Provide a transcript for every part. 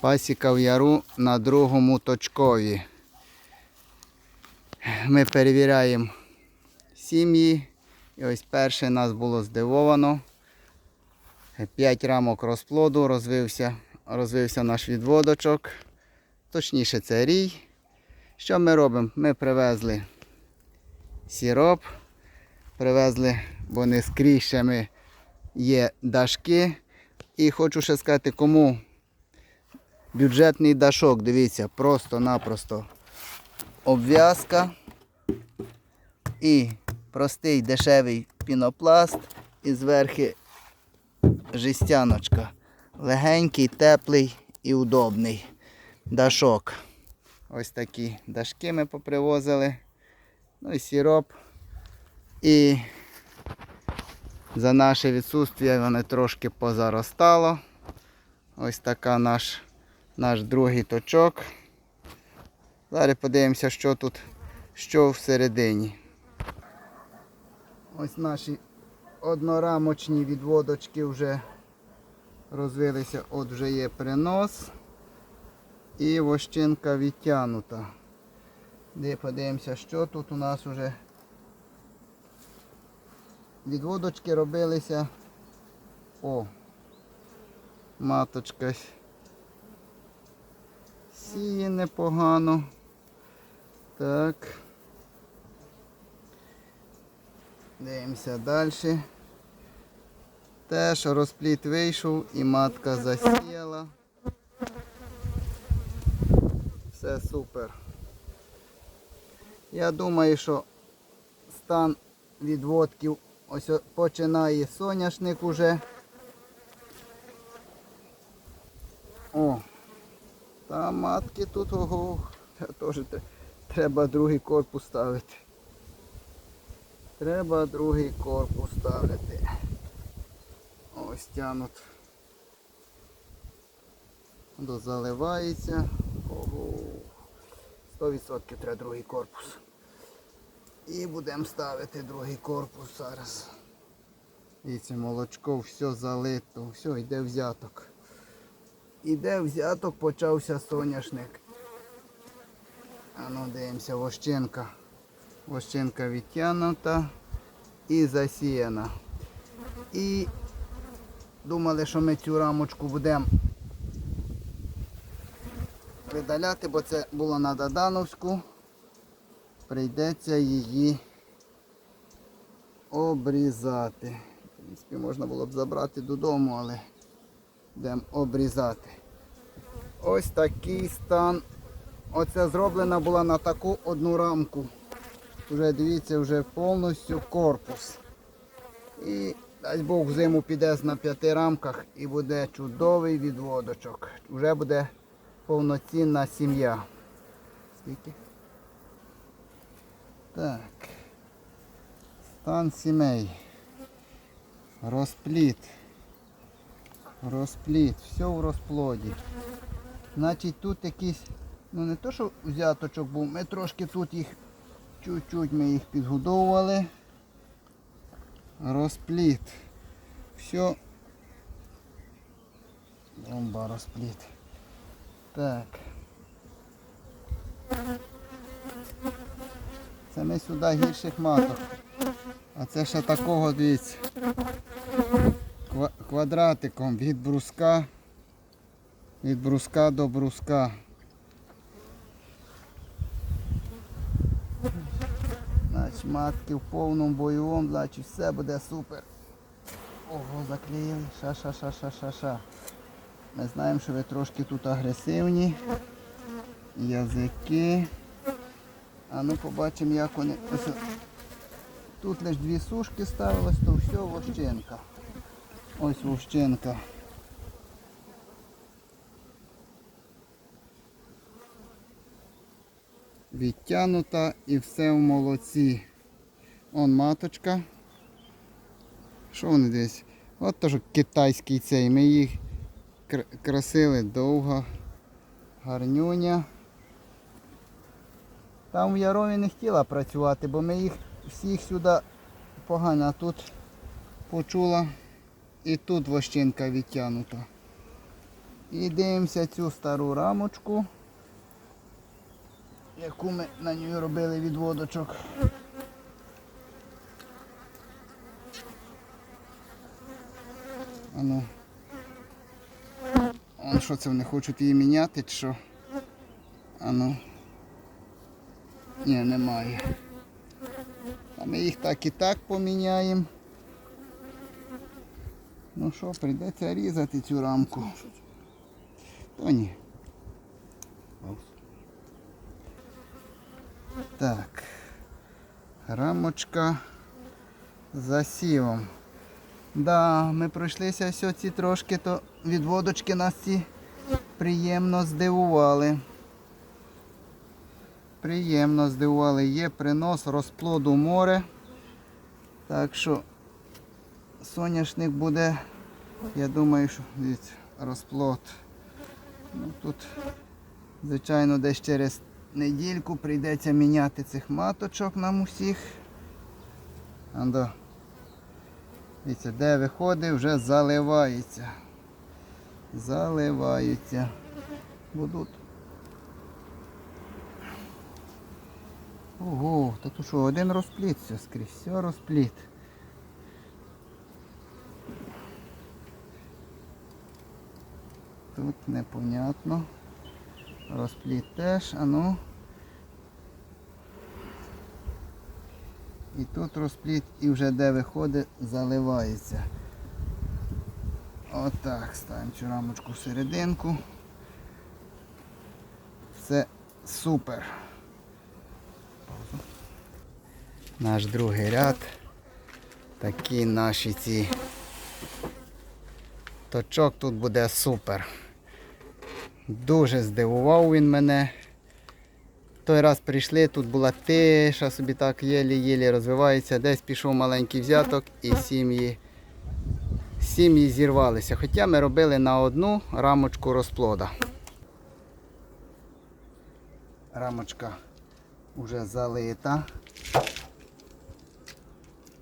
Пасіка в яру на другому точкові. Ми перевіряємо сім'ї. І ось перше нас було здивовано. 5 рамок розплоду розвився, розвився наш відводочок. Точніше, це рій. Що ми робимо? Ми привезли сіроп, привезли, бо не скрізь ще ми є дашки. І хочу ще сказати, кому бюджетний дашок, дивіться, просто-напросто обв'язка і простий дешевий пінопласт і зверху жестяночка. Легенький, теплий і удобний дашок. Ось такі дашки ми попривозили. Ну і сироп. І за наше відсутствие вони трошки позаростало. Ось така наш, наш другий точок. Зараз подивимося, що тут, що всередині. Ось наші однорамочні відводочки вже розвилися, от вже є принос. І вощинка відтягнута. Де подивимося, що тут у нас вже відводочки робилися. О, маточка сіє непогано. Так. Дивимося далі. Теж розпліт вийшов і матка засіяла. Все супер. Я думаю, що стан відводків ось починає соняшник уже. О, та матки тут ого, теж треба другий корпус ставити. Треба другий корпус ставити. Ось тянут. Дозаливається. Ого. 100% треба другий корпус. І будемо ставити другий корпус зараз. І це молочко все залито, все, йде взяток. Іде взяток, почався соняшник. А ну дивимося, вощинка. Вощинка відтягнута і засіяна. І думали, що ми цю рамочку будемо видаляти, бо це було на Дадановську. Прийдеться її обрізати. В принципі, можна було б забрати додому, але будемо обрізати. Ось такий стан. Оце зроблена була на таку одну рамку. Вже дивіться, вже повністю корпус. І дасть Бог зиму піде на п'яти рамках і буде чудовий відводочок. Вже буде повноцінна сім'я. Скільки? Так. Стан сімей. Розпліт. Розпліт. Все в розплоді. Значить тут якийсь, ну не то, що взяточок був, ми трошки тут їх, чуть-чуть ми їх підгодовували. Розпліт. Все. Бомба розпліт. Так. Це ми сюди гірших маток. А це ще такого, дивіться. Ква- Квадратиком від бруска. Від бруска до бруска. Значить, матки в повному бойовому, значить все буде супер. Ого, заклеїли. Ша-ша-ша-ша-ша-ша. Ми знаємо, що ви трошки тут агресивні. Язики. А ну побачимо, як вони. Тут лише дві сушки ставилось, то все вощинка. Ось вощинка. Відтянута і все в молоці. Он маточка. Що вони десь? От теж китайський цей. Ми їх красили довго. Гарнюня. Там в Ярові не хотіла працювати, бо ми їх всіх сюди погано тут почула і тут вощинка відтягнута. І дивимося цю стару рамочку, яку ми на ній робили відводочок. Ану. Он що це вони хочуть її міняти чи що? Ану. Ні, немає. А ми їх так і так поміняємо. Ну що, прийдеться різати цю рамку. Ні. Так. Рамочка засівом. Да, ми пройшлися ось ці трошки, то відводочки нас ці приємно здивували. Приємно здивували. Є принос розплоду море. Так що соняшник буде, я думаю, що дивіться, розплод. Ну, тут, звичайно, десь через недільку прийдеться міняти цих маточок нам усіх. Андо. Дивіться, де виходить, вже заливається. Заливаються. Будуть. Ого, та тут що, один розпліт все скрізь, все розпліт. Тут непонятно. Розпліт теж, а ну. І тут розпліт і вже де виходить, заливається. Отак, ставимо цю рамочку в серединку. Все супер. Наш другий ряд. Такі наші ці точок тут буде супер. Дуже здивував він мене. Той раз прийшли, тут була тиша, собі так єлі-єлі розвивається. Десь пішов маленький взяток і сім'ї сім'ї зірвалися. Хоча ми робили на одну рамочку розплода. Рамочка вже залита.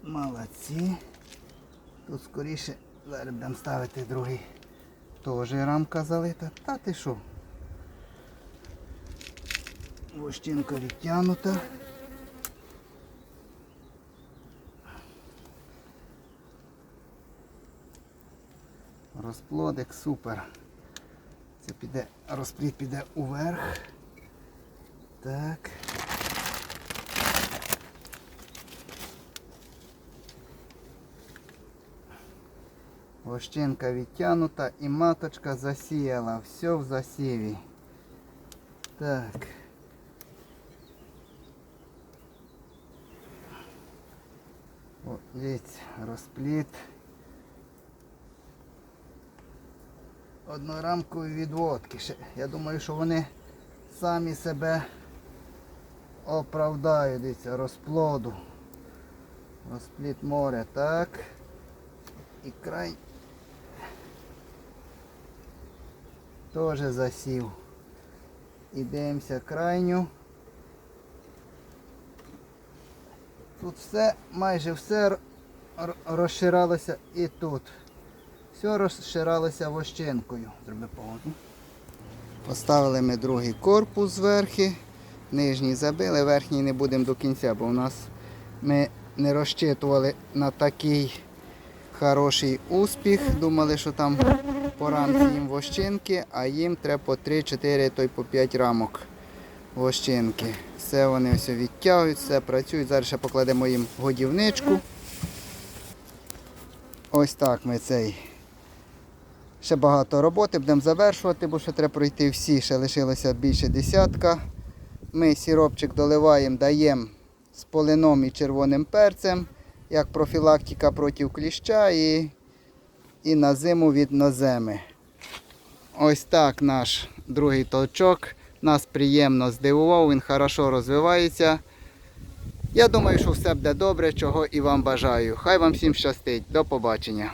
Молодці. Тут скоріше зараз будемо ставити другий. Теж рамка залита. Та ти що? Вощинка відтягнута. Розплодик супер. Це піде, розплід піде уверх. Так. Вощинка відтягнута і маточка засіяла. Все в засіві. Так. О, дивіться, розпліт. Однорамкові відводки. Я думаю, що вони самі себе оправдають. Дивіться, розплоду. Розпліт моря, так. І край теж засів. І дивимося крайню. Тут все, майже все розширалося і тут. Все розширалося вощинкою. Зроби паузу. Поставили ми другий корпус зверху. Нижній забили, верхній не будемо до кінця, бо у нас ми не розчитували на такий хороший успіх. Думали, що там по їм вощинки, а їм треба по 3-4, то й по 5 рамок вощинки. Все вони все відтягують, все працюють. Зараз ще покладемо їм годівничку. Ось так ми цей. Ще багато роботи, будемо завершувати, бо ще треба пройти всі, ще лишилося більше десятка. Ми сіропчик доливаємо, даємо з полином і червоним перцем, як профілактика проти кліща і, і на зиму від ноземи. Ось так наш другий толчок. Нас приємно здивував, він хорошо розвивається. Я думаю, що все буде добре, чого і вам бажаю. Хай вам всім щастить. До побачення.